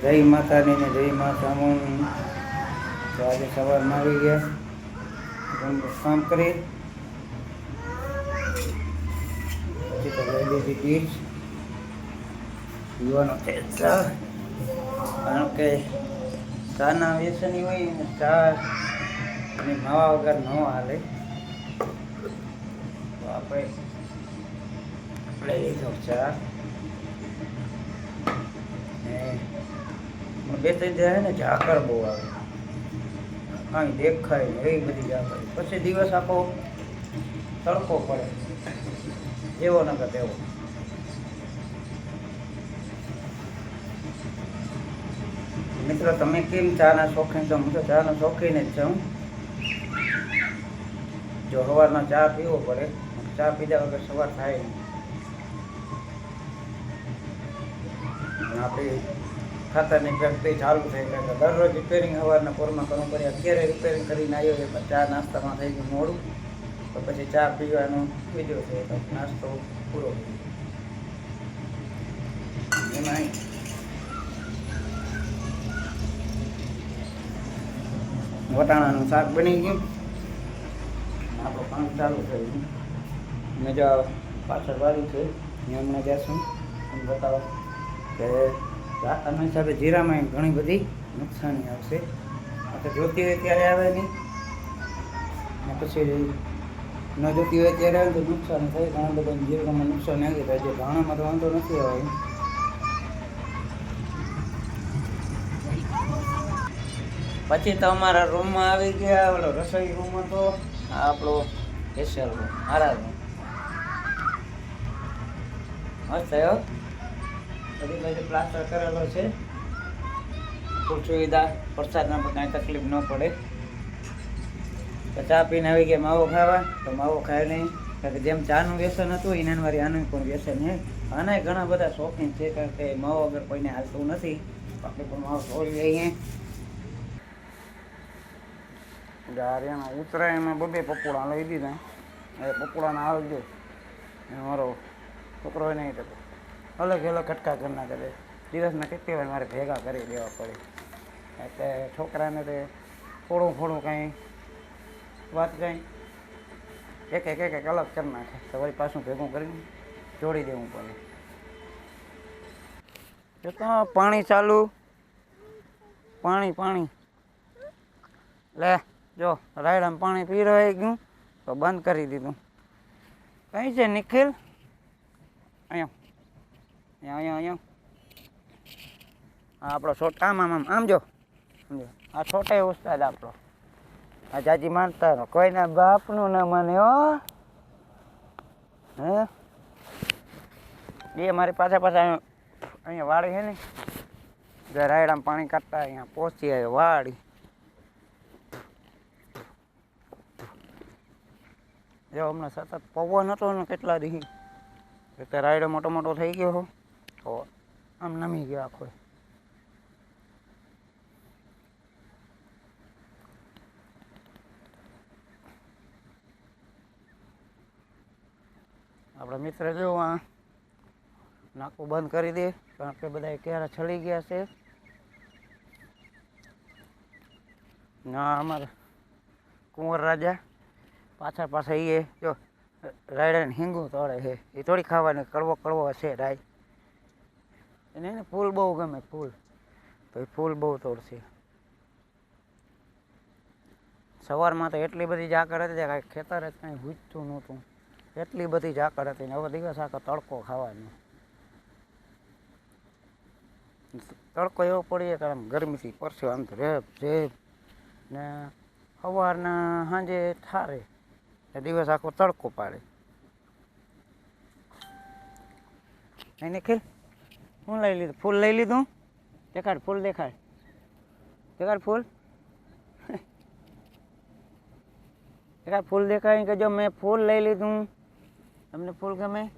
જય માતાની ને જય માતા તો આજે સવારમાં આવી ગયા. કામ કરી પછી તો લઈ લીધી કીટ પીવાનો કારણ કે ચાના વ્યસની હોય અને ચા અને માવા વગર ન હાલે. તો આપણે લઈ લીધો ચા ને બે ત્રણ જાય ને ઝાકર બહુ આવે. કાંઈ દેખાય એવી બધી ઝાકર પછી દિવસ આખો તડકો પડે. એવો નકર તેવો. મિત્રો, તમે કેમ ચાના શોખીન છો? હું તો ચાના શોખીન જ છું. જો સવારનો ચા પીવો પડે, ચા પીધા વગર સવાર થાય નહીં. આપણી ખાતરની ફેક્ટરી ચાલુ થઈ તો દરરોજ રિપેરિંગ સવારના પોરમાં કરવું પડે અત્યારે રિપેરિંગ કરીને આવ્યો છે, પણ ચા નાસ્તામાં થઈ ગયું મોડું. તો પછી ચા પીવાનું બીજો છે, તો નાસ્તો પૂરો. એમાં વટાણાનું શાક બની ગયું. આપણું કામ ચાલુ થઈ ગયું મેં જો પાછળ વાળી છે હમણાં જશું બતાવો કે રાતાના હિસાબે જીરામાં ઘણી બધી નુકસાની આવશે. આ તો જોતી હોય ત્યારે આવે નહીં. ને પછી ન જોતી હોય ત્યારે આવે તો નુકસાન થાય. ઘણા બધા જીરામાં નુકસાન આવી જાય. છે ધાણામાં તો વાંધો નથી આવે પછી તો અમારા રૂમમાં આવી ગયા. ઓલો રસોઈ રૂમ હતો. આ આપણો સ્પેશિયલ રૂમ મારા રૂમ મસ્ત થયો બધી બાજુ પ્લાસ્ટર કરેલો છે. ફૂલ સુવિધા વરસાદમાં પણ કાંઈ તકલીફ ન પડે. તો ચા પીને આવી ગયા માવો ખાવા. તો માવો ખાય નહીં. કારણ કે જેમ ચાનું વ્યસન હતું એના મારી આનું પણ વ્યસન છે. આના ઘણા બધા શોખીન છે, કારણ કે માવો વગર કોઈને હાલતું નથી. આપણે પણ માવો છોડી લઈએ. ગારિયાના ઉતરાયણમાં બબે પકોડા લઈ દીધા. એ પકોડાના આવજો મારો છોકરો નહીં તો અલગ અલગ કટકા કરી છે. દિવસના કેટલી વાર મારે ભેગા કરી દેવા પડે. એટલે છોકરાને તે થોડું થોડું કાંઈ વાત કાંઈ એક એક એક એક અલગ કરી નાખે. તો વળી પાછું ભેગું કરીને જોડી દેવું પડે. તો પાણી ચાલુ. પાણી પાણી. લે, જો, રાયડામાં પાણી પી રહી ગયું તો બંધ કરી દીધું. કઈ છે, નિખિલ? અહીંયા. અહીંયા અહીંયા આ આપણો શોટ આમ આમ આમ આમ જો. સમજો. આ છોટા ઉસ્તાદ આપણો. આ જાજી માનતા કોઈના બાપનું ના માને, હો. હે? એ મારી પાછા પાછા અહીંયા વાડી છે ને. જે રાયડામાં પાણી કાઢતા અહીંયા પહોંચી આવ્યો વાડી જો, હમણાં સતત પવન હતો ને કેટલા દી. રાયડો મોટો મોટો થઈ ગયો તો આમ નમી ગયો આખો આપણા મિત્ર જો આ નાકું બંધ કરી દે કારણ કે બધા ક્યારે છળી ગયા છે? ના, અમારા કુંવર રાજા પાછળ પાછળ એ જો રાયડાને હિંગું તોડે છે. એ થોડી ખાવાની કડવો કડવો છે રાય. એને એને ફૂલ બહુ ગમે, ફૂલ. તો એ ફૂલ બહુ તોડશે. સવારમાં તો એટલી બધી ઝાકળ હતી કાંઈ ખેતર જ કાંઈ ભૂજતું નહોતું. એટલી બધી ઝાકળ હતી ને હવે દિવસ આખો તડકો ખાવાનો. તડકો એવો પડીએ કે આમ ગરમીથી પરસ્યો, આમ તો રેપ રેપ ને સવારના સાંજે ઠારે દિવસ આખો તડકો પાડે. નહીં નિખિલ હું લઈ લીધું. ફૂલ લઈ લીધું? દેખાડ, ફૂલ દેખાડ. દેખાડ ફૂલ. દેખાડ, ફૂલ દેખાય કે જો મેં ફૂલ લઈ લીધું? તમને ફૂલ ગમે?